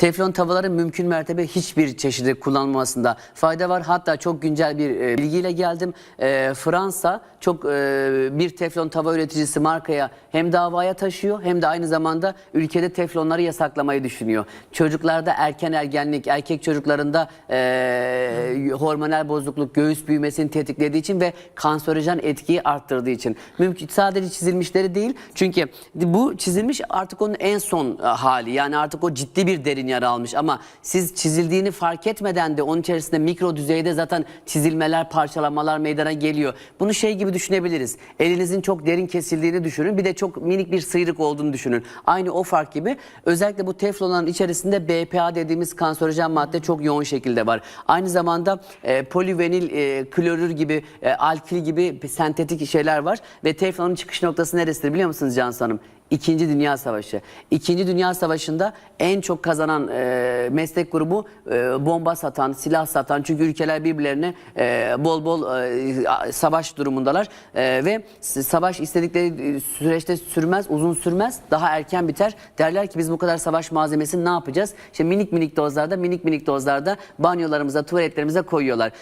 Teflon tavaların mümkün mertebe hiçbir çeşidi kullanılmasında fayda var. Hatta çok güncel bir e, bilgiyle geldim. E, Fransa çok e, bir teflon tava üreticisi markaya hem davaya taşıyor hem de aynı zamanda ülkede teflonları yasaklamayı düşünüyor. Çocuklarda erken ergenlik, erkek çocuklarında e, hormonal bozukluk, göğüs büyümesini tetiklediği için ve kanserojen etkiyi arttırdığı için. Mümkün sadece çizilmişleri değil. Çünkü bu çizilmiş artık onun en son e, hali. Yani artık o ciddi bir derin yara almış ama siz çizildiğini fark etmeden de onun içerisinde mikro düzeyde zaten çizilmeler, parçalamalar meydana geliyor. Bunu şey gibi düşünebiliriz. Elinizin çok derin kesildiğini düşünün. Bir de çok minik bir sıyrık olduğunu düşünün. Aynı o fark gibi. Özellikle bu teflonların içerisinde BPA dediğimiz kanserojen madde çok yoğun şekilde var. Aynı zamanda e, polivenil e, klorür gibi, e, alkil gibi sentetik şeyler var ve teflonun çıkış noktası neresidir biliyor musunuz Cansu Hanım? İkinci Dünya Savaşı. İkinci Dünya Savaşı'nda en çok kazanan e, meslek grubu e, bomba satan, silah satan. Çünkü ülkeler birbirlerine e, bol bol e, savaş durumundalar. E, ve savaş istedikleri süreçte sürmez, uzun sürmez. Daha erken biter. Derler ki biz bu kadar savaş malzemesini ne yapacağız? İşte minik minik dozlarda, minik minik dozlarda banyolarımıza, tuvaletlerimize koyuyorlar.